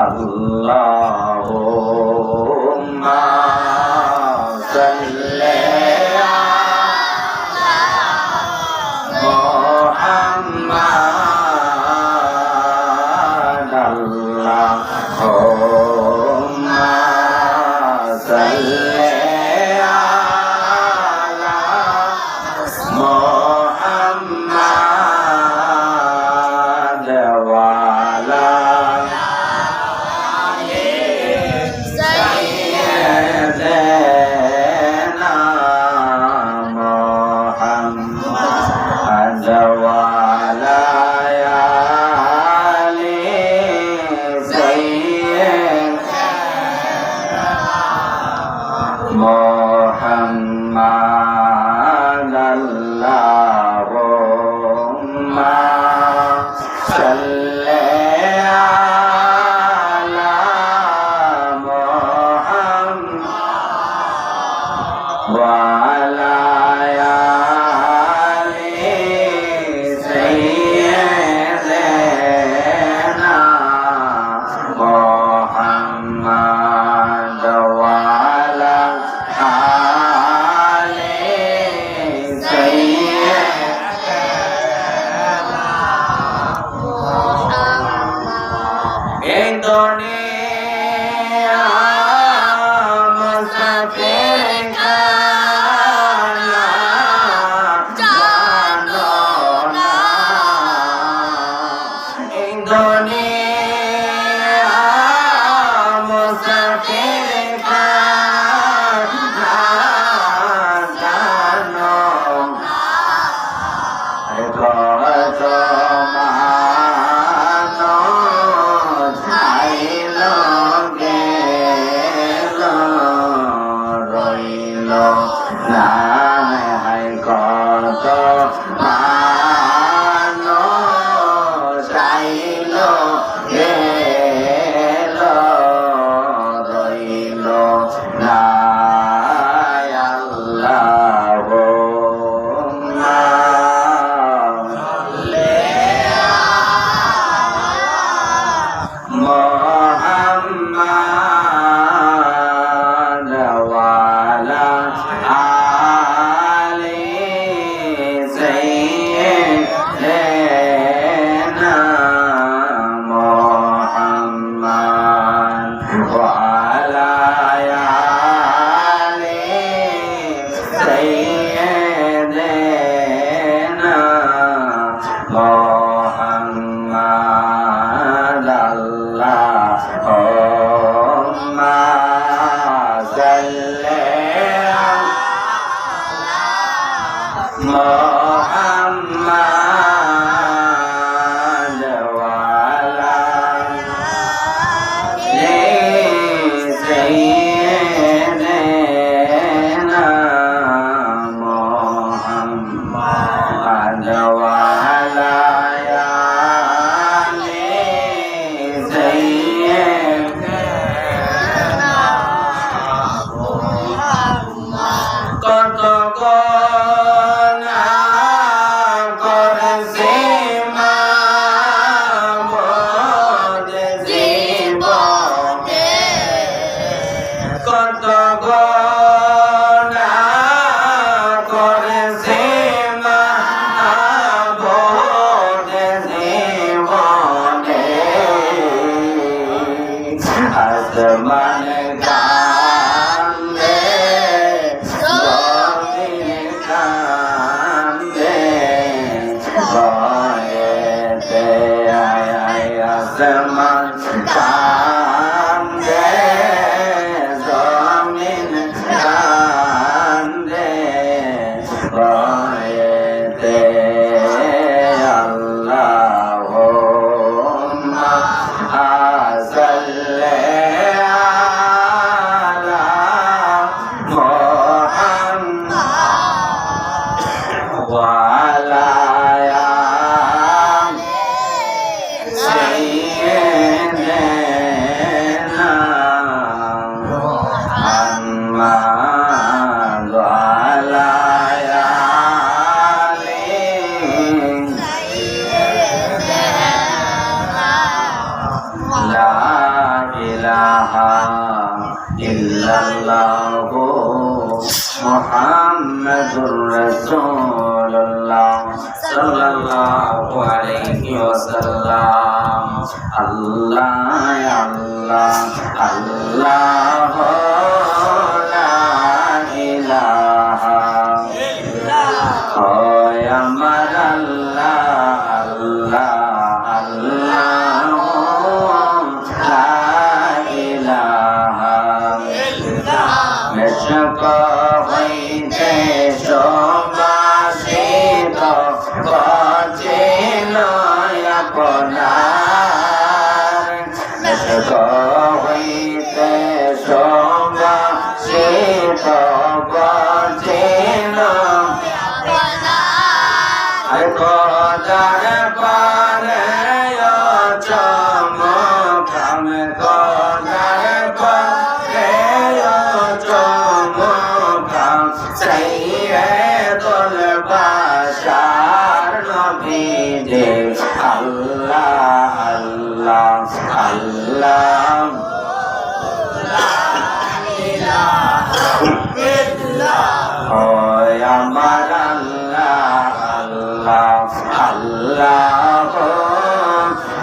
اللهم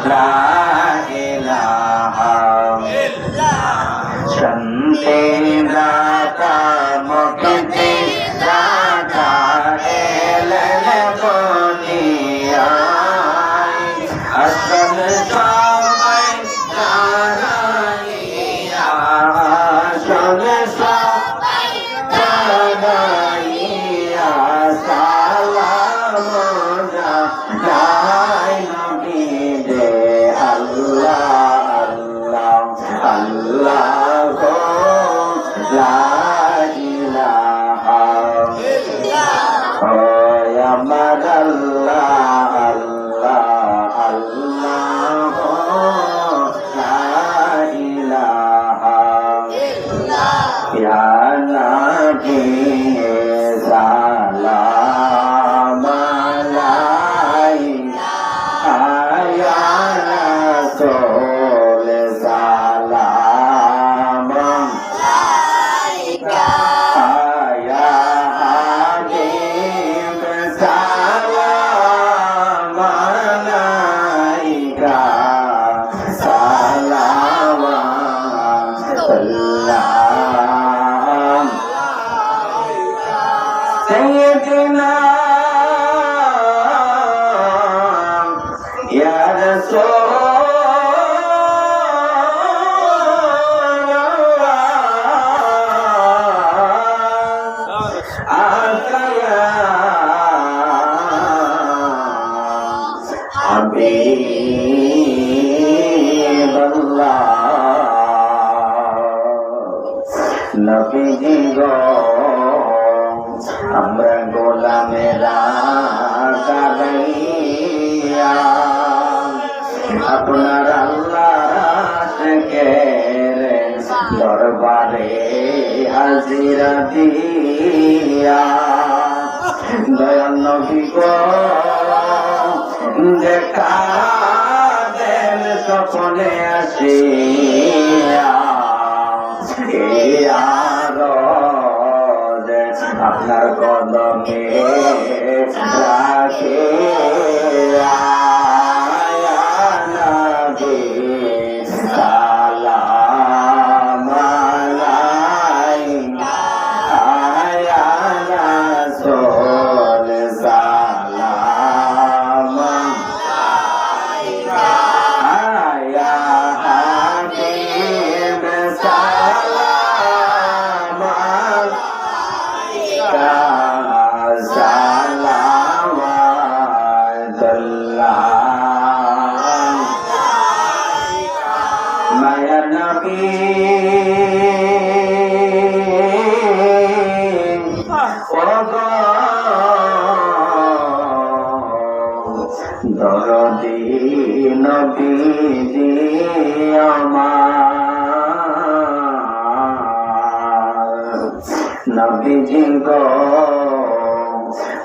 Nah. Habib আমরা গোলামেরা কারাইয়া আপনার আল্লাহকে দরবারে হাজিরা দিয়া। দয়াল নবী দেখা দেন সকলে আসিয়া রোজ আপনার কদমে রাখে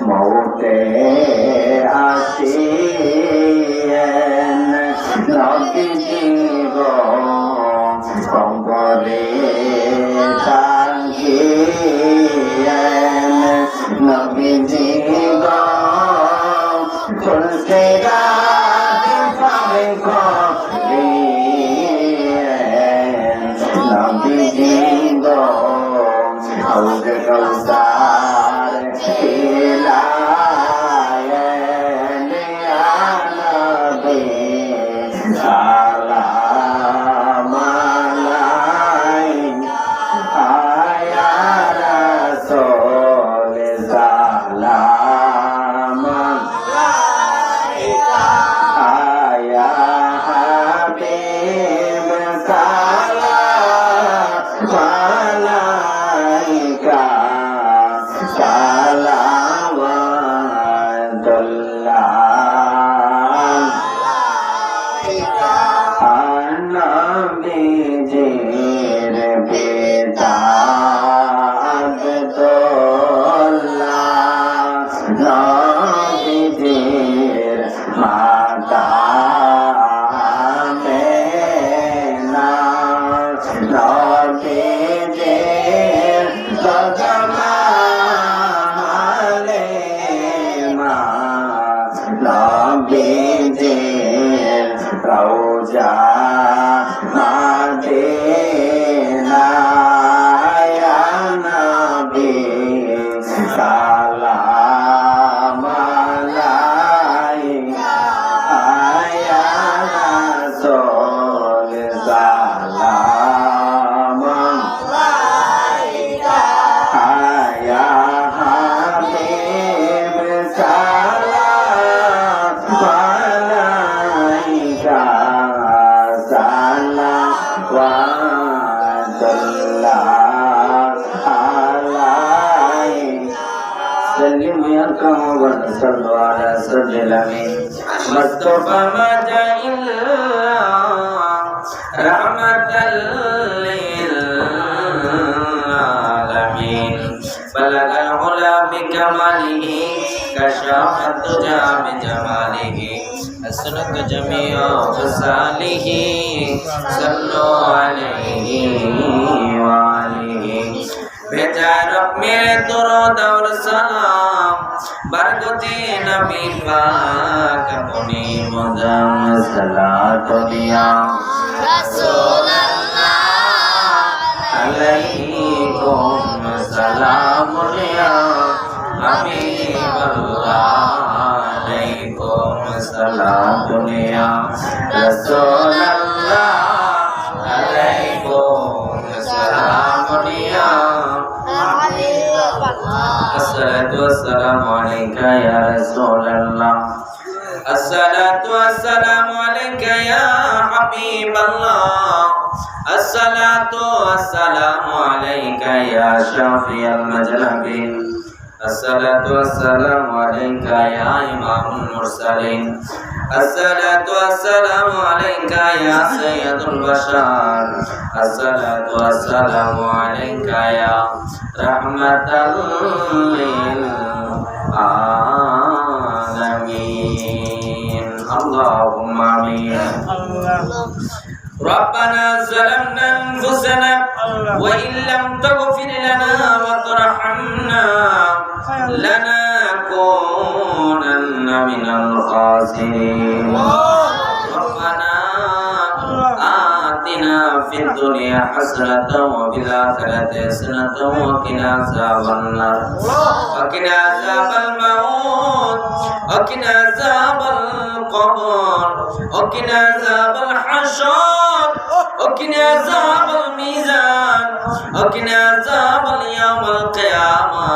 মৌতের আসিয়েন। নদী কম্বরে তাঙ্গিয়েন নবী জীব চলতে রা سلم يا قوم صلوا على سيد الامين مصطفى ما جاء الا رحمة للعالمين بلغ العلا بكماله كشف الدجى بجماله حسنت جميع خصاله صلوا عليه وآله বেচারক মেরে দরদ আর সালাম বরকতে নবী পাক আপনি মজাম সালাত দিয়া আলাইকুম সালাম দিয়া আমি আলাইকুম الدنيا رسول الله عليكم السلام يا الصلاة والسلام عليك يا رسول الله الصلاة والسلام عليك يا حبيب الله الصلاة والسلام عليك يا شافي المجلبين الصلاة والسلام عليك يا إمام المرسلين الصلاة والسلام عليك يا سيد البشر. الصلاة والسلام عليك يا رحمة للعالمين. اللهم آمين. ربنا ظلمنا أنفسنا وإن لم تغفر لنا وترحمنا لنكونن من الخاسرين ربنا آتنا في الدنيا حسنة وفي الآخرة حسنة وقنا عذاب النار. وقنا عذاب الموت. وقنا عذاب القبر. وقنا عذاب الحشر. وقنا عذاب الميزان. وقنا عذاب اليوم القيامة.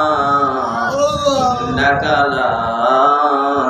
إنك لا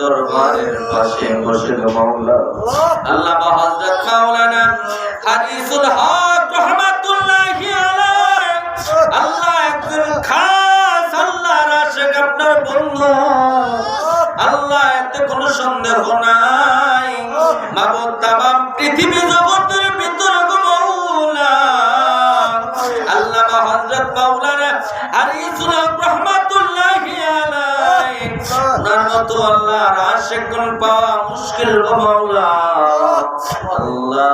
দরবারের পাশে বসে আল্লাহ হযরত মাওলানা হাদিসুল হক রহমাতুল্লাহি আল্লাহ একজন খাস আপনার বন্ধু। আল্লাহ কোনো সন্দেহ নাই। মাবুদ তামাম পৃথিবী জগতের ভিতর মাওলা। আল্লাহ হযরত মাওলানা হাদিসুল হক রহমাতুল্লাহি ওনার মতো মতো আল্লাহ আশেকুন পাওয়া মুশকিল গো মাওলা আল্লাহ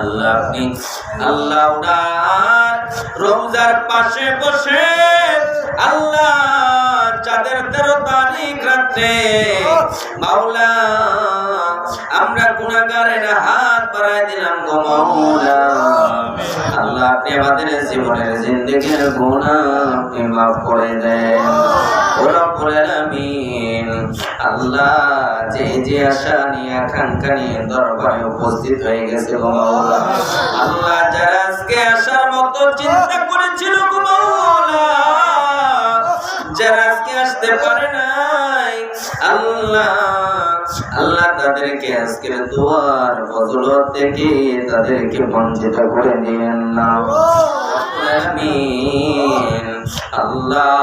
আল্লাহ আপনি, আল্লাহ উনার রোজার পাশে বসে, আল্লাহ চাঁদের তেরো তারিখ রাত্রে মাওলা আমরা গুণাগারের হাত বাড়াই দিলাম গো মাওলা আল্লাহ আপনি আমাদের জীবনের জিন্দগির গুণা আপনি মাফ করে দেন। আল্লাহ যে যে আশা নিয়ে আকাঙ্ক্ষা নিয়ে দরবারে উপস্থিত হয়ে গেছে গো মাওলা আল্লাহ যারা আজকে আসার মতো চিন্তা করেছিল গো মাওলা যারা আজকে আসতে পারে নাই আল্লাহ আল্লাহ তাদেরকে আজকের দুয়ার বদলত থেকে তাদেরকে বঞ্চিত করে দিয়েন না। আল্লাহ।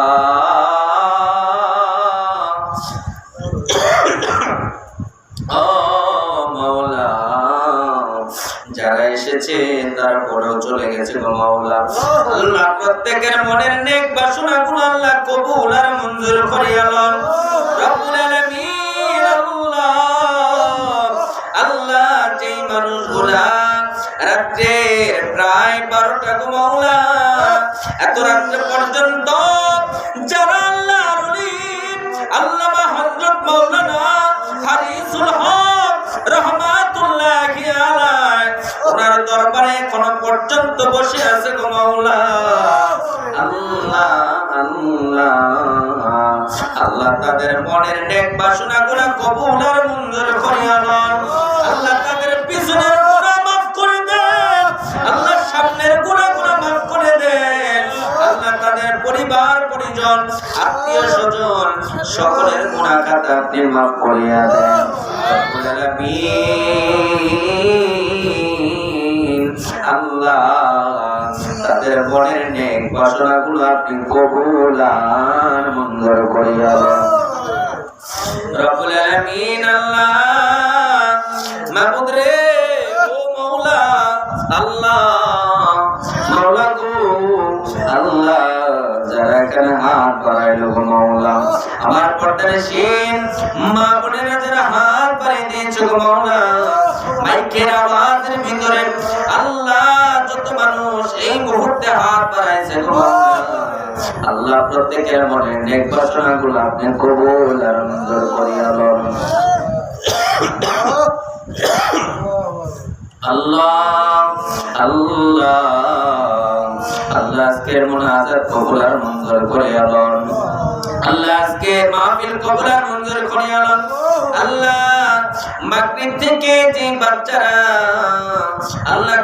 যারা এসেছে তারপরেও চলে মাওলা। প্রত্যেকের মনের নেক বাসনা আল্লাহ কবুল আর মঞ্জুর করিয়া লন। রব্বুল প্রায় বারোটা গো এত রাত্রে পর্যন্ত যারা আল্লাহ আল্লামা হযরত হারিসুল হক রহমাতুল্লাহি আলাইহি, ওনার দরবারে এখনও পর্যন্ত বসে আছে গো মাওলা। আল্লাহ আল্লাহ। আল্লাহ তাদের মনের নেক বাসনাগুলো কবুল আর মঞ্জুর করিয়া আল্লাহ পরিজন আত্মীয় স্বজন, সকলের গুনাহ খাতা আপনি মাফ করিয়া দেন। আল্লাহ তাদের মনের নেক বাসনাগুলো আপনি কবুল আর মঞ্জুর করিয়া দেন। রব্বুল আলামিন আল্লাহ, মাবুদ রে, ও মাওলা, আল্লাহ, মাওলা গো, আল্লাহ। যারা এখানে হাত বাড়াইলো গো মাওলা, আমার পর্দারে শিন মা বোনেরা যারা হাত বাড়িয়ে দিয়েছ গো মাওলা, মাইকের আওয়াজের ভিতরে আল্লাহ যত মানুষ এই মুহূর্তে হাত বাড়াইছে গো আল্লাহ প্রত্যেকের মনে নেক বাসনাগুলো আপনি কবুল আর মঞ্জুর করিয়া লন। আল্লাহ আল্লাহ। আল্লাহ আজকের মুনাজাত কবুল আর মঞ্জুর করে লন আল্লাহ আজকে মাহফিল কবুল আর মঞ্জুর করে লন আল্লাহ মাগরিব থেকে যে বাচ্চারা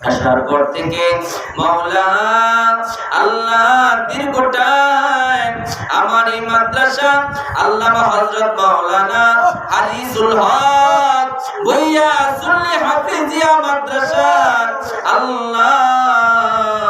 আসার পর থেকে মাওলা আল্লাহ দীর্ঘটায় আমার এই মাদ্রাসা, আল্লামা হযরত মাওলানা হারিসুল হক বইয়া সুন্নি হাফিজিয়া মাদ্রাসা আল্লাহ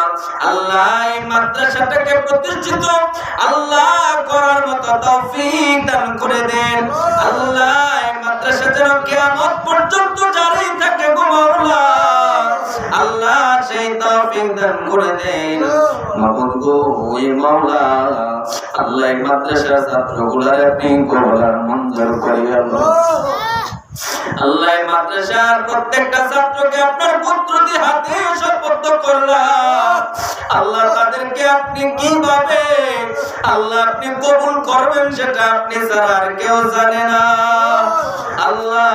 আল্লাহ এই মাদ্রাসাটাকে প্রতিষ্ঠিত। আল্লাহ করার মতো তৌফিক দান করে দেন। আল্লাহ মাদ্রাসা যেন কিয়ামত পর্যন্ত জারি থাকে গো মাওলা। আল্লাহ সেই তৌফিক দান করে দেন। মাবুদ গো মাওলা। আল্লাহ মাদ্রাসা ছাত্রগুলার আপনি কবলার মঞ্জুর করিয়া আল্লাহ মাদ্রাসার প্রত্যেকটা ছাত্রকে আপনার হাতে আল্লাহ তাদেরকে আপনি কীভাবে, আল্লাহ আপনি কবুল করবেন সেটা আপনি ছাড়া আর কেউ জানে না। আল্লাহ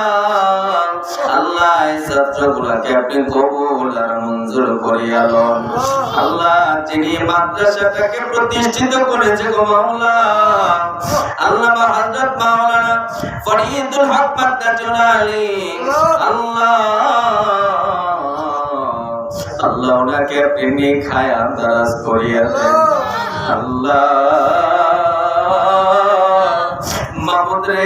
আল্লাহ এই আপনি কবুল আর মঞ্জুর করিয়া লন। আল্লাহ যিনি মাদ্রাসাটাকে প্রতিষ্ঠিত করেছে গো মাওলা আল্লাহ হযরত মাওলানা ফরিদুল হক মাদ্দাতুল আলী আল্লাহ আল্লাহ ওনাকে আপনি খায় আন্দাজ করিয়া দেন আল্লাহ, মাহমুদ রে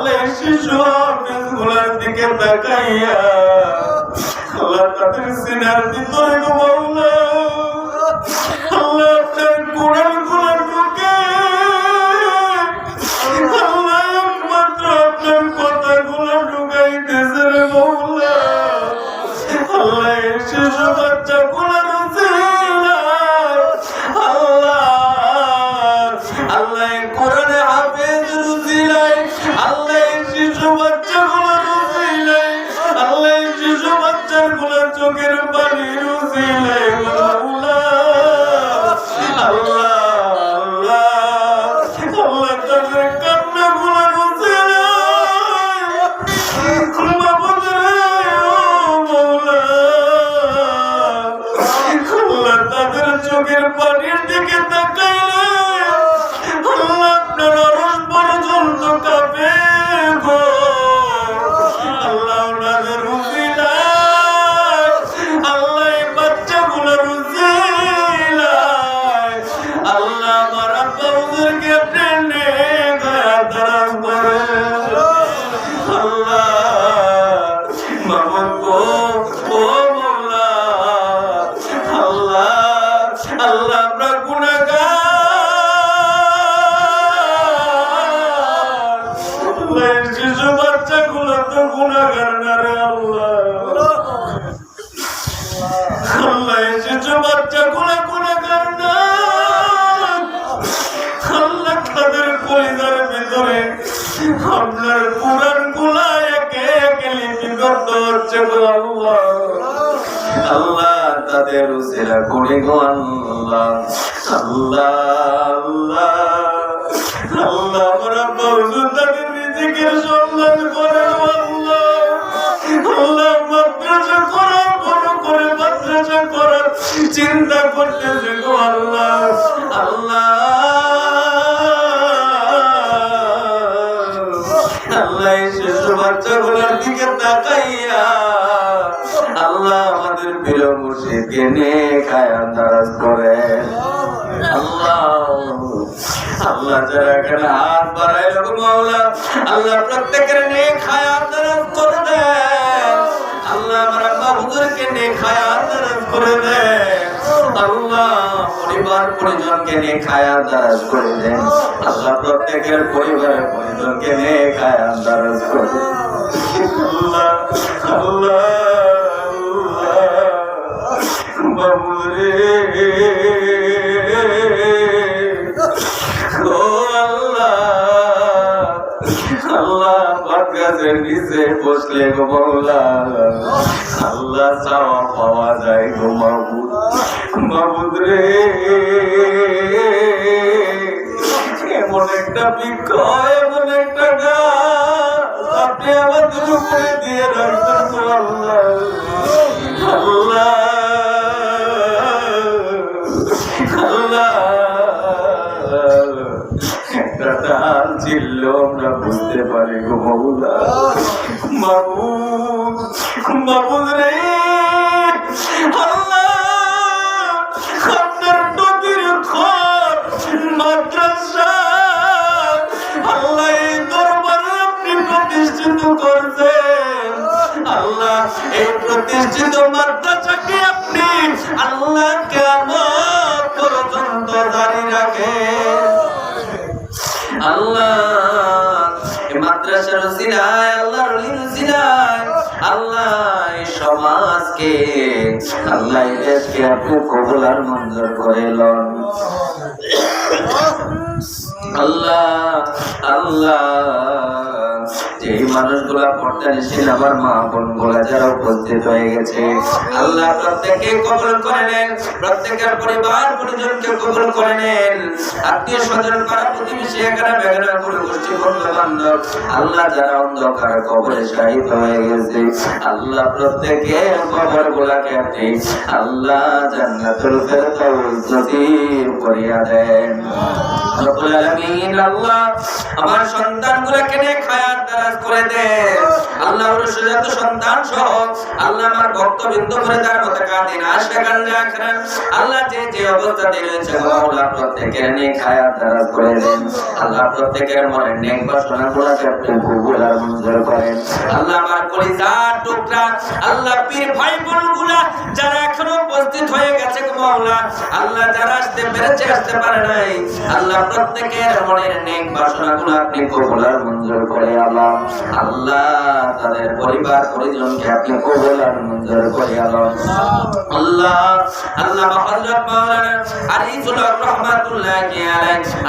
আল্লাহ এই শিশু হাফিজগুলার দিকে তাকাইয়া। আল্লাহ তাদের সিনার ভিতরে কোরআন চোখের পানির দিকে তাকাইলে আল্লাহ তাদের উসিলা করে গো আল্লাহ। আল্লাহ আল্লাহ আল্লাহ তাদের রিজিকের সন্ধান করে চিন্তা করতেছে গো আল্লাহ। আল্লাহ আল্লাহ শিশু বাচ্চাগুলোর দিকে তাকাইয়া নিয়ে খায় আন্দাজ করে। আল্লাহ আল্লাহ যারা এখানে হাত গো মাওলা, আল্লাহ প্রত্যেকের নিয়ে খায় আন্দাজ করে দেন। আল্লাহ আমার আব্বা হুজুরকে খায় আন্দাজ করে দেন। আল্লাহ পরিবার পরিজনকে নিয়ে খায়া দারাজ করে দেন। আল্লাহ প্রত্যেকের পরিবারের পরিজনকে নিয়ে খায়া দারাজ করে দেন। বসলে গো মৌলা আল্লাহ চাওয়া পাওয়া যায় গো মাবুদ। মাবুদ রে, এমন একটা বৃক্ষ এমন একটা গাছ আপনি আমাদের উপরে দিয়ে রাখছেন গো আল্লাহ। আল্লাহ। ছিল, আমরা বুঝতে পারি গো মৌলা আল্লাহ এই দরবারে আপনি করছেন। এই প্রতিষ্ঠিত মাদ্রাসাকে আপনি আল্লাহ কেমন পর্যন্ত জারি রাখেন। আল্লাহ মাদ্রাসার উসিলায় আল্লাহর ওলির আল্লাহ সমাজকে, আল্লাহ দেশকে আপনি কবুল আর মঞ্জুর করে লন। আল্লাহ আল্লাহ মানুষগুলা পর্দানিসীন আমার মা বোনগুলা যারা উপস্থিত হয়ে গেছে। আল্লাহ প্রত্যেকে কবল করে নেন, প্রত্যেকের পরিবার পরিজনকে কবল করে নেন। আত্মীয় স্বজন, পাড়া প্রতিবেশী, এখানে বেগানা করে গোষ্ঠী বন্ধু বান্ধব। আল্লাহ যারা অন্ধকার কবরে শাহিদ হয়ে গেছে, আল্লাহ প্রত্যেকের কবর গুলাকে আপনি আল্লাহ জান্নাতুল ফেরদাউস নসিব করিয়া দেন। রব্বুল আলামিন, আল্লাহ আমার সন্তানগুলোকে নিয়ে খায়াত দারাজ করে আল্লাহ প্রত্যেকের মনে নেক বাসনা গুলা যারা এখনও উপস্থিত হয়ে গেছে আল্লাহ যারা আসতে পেরেছে, আসতে পারে নাই, আল্লাহ প্রত্যেকের মনের নেক বাসনাগুলো আপনি কবুল মঞ্জুর করে আল্লাহ। আল্লাহ তাদের পরিবার পরিজনকে আপনি কবুল আর মঞ্জুর আল্লাহ। আল্লাহ হযরত মাওলানা আরিফুল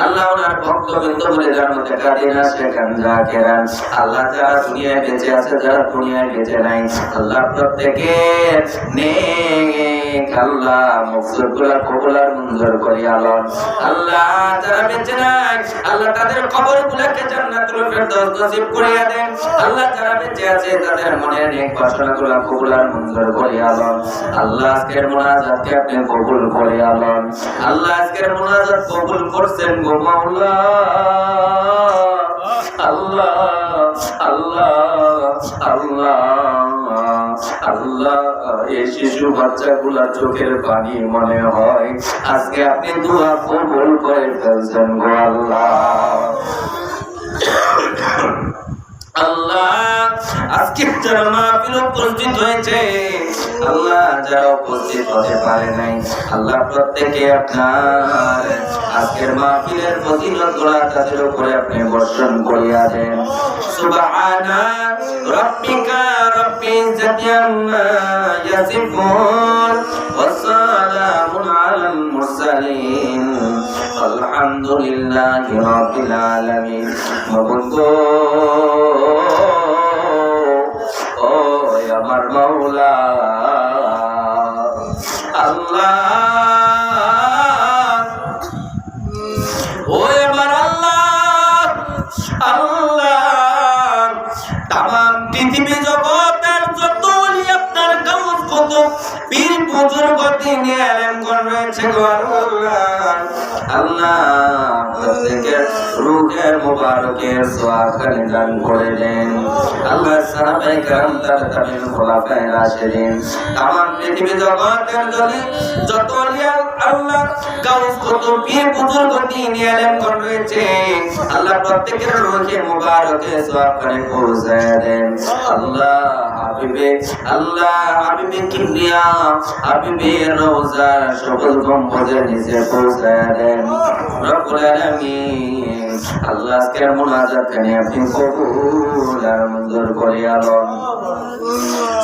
আল্লাহ ওনার ভক্তবৃন্দ বলে জান্নাতে কাদিনা শেখান জাকিরান আল্লাহ যারা দুনিয়ায় আছে, যারা দুনিয়ায় বেঁচে নাই, আল্লাহ প্রত্যেকের নেক আল্লাহ তাদের কবরগুলোকে জান্নাতুল ফেরদৌস আজকের আপনি কবুল করে, আল্লাহ। আল্লাহ মোনাজাত কবুল করছেন গো আল্লাহ আল্লাহ আল্লাহ আল্লাহ এই শিশু বাচ্চাগুলা চোখের পানি মনে হয় আজকে আপনি দোয়া কবুল করে ফেলছেন গো আল্লাহ আল্লাহ, আজকে যারা হয়েছে, আল্লাহ নাই, আল্লাহ প্রত্যেকে আপনার আজকের মাহফিলের ফজিলতগুলা তাদের উপরে আপনি বর্ষণ করিয়া দেন। সুবহানা রাব্বিকা আলহামদুলিল্লাহি রাব্বিল আলামিন। মাবুদ ও আমার মাওলা। আল্লাহ। ও আমার আল্লাহ। আল্লাহ। তাম পৃথিবী জগতের যত আপনার গাউস কত পীর বুজুর্গ তিনি আলেম গণ গো আল্লাহ না প্রত্যেকে রুহে মুবারকের সোয়াকালে করে আল্লাহ প্রত্যেকের রুহে মুবারকের সোয়াকালে পৌঁছায় দেন। আল্লাহ হাবিবে আল্লাহ হাবিবে কিবরিয়া হাবিবে রওজা সকল গম্বুজের নিচে পৌঁছায় দেন। রব্বুল আলামিন। আল্লাহ আজকের মুনাজাত কানে আপনি কবুল আর মঞ্জুর করে আলম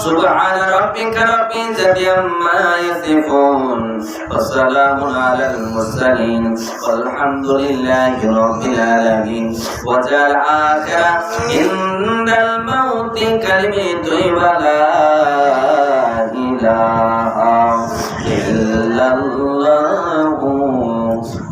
سبحان ربك رب العزة عما يصفون وسلام على المرسلين والحمد لله رب العالمين وجعل آخر عند الموت كلمة ولا إله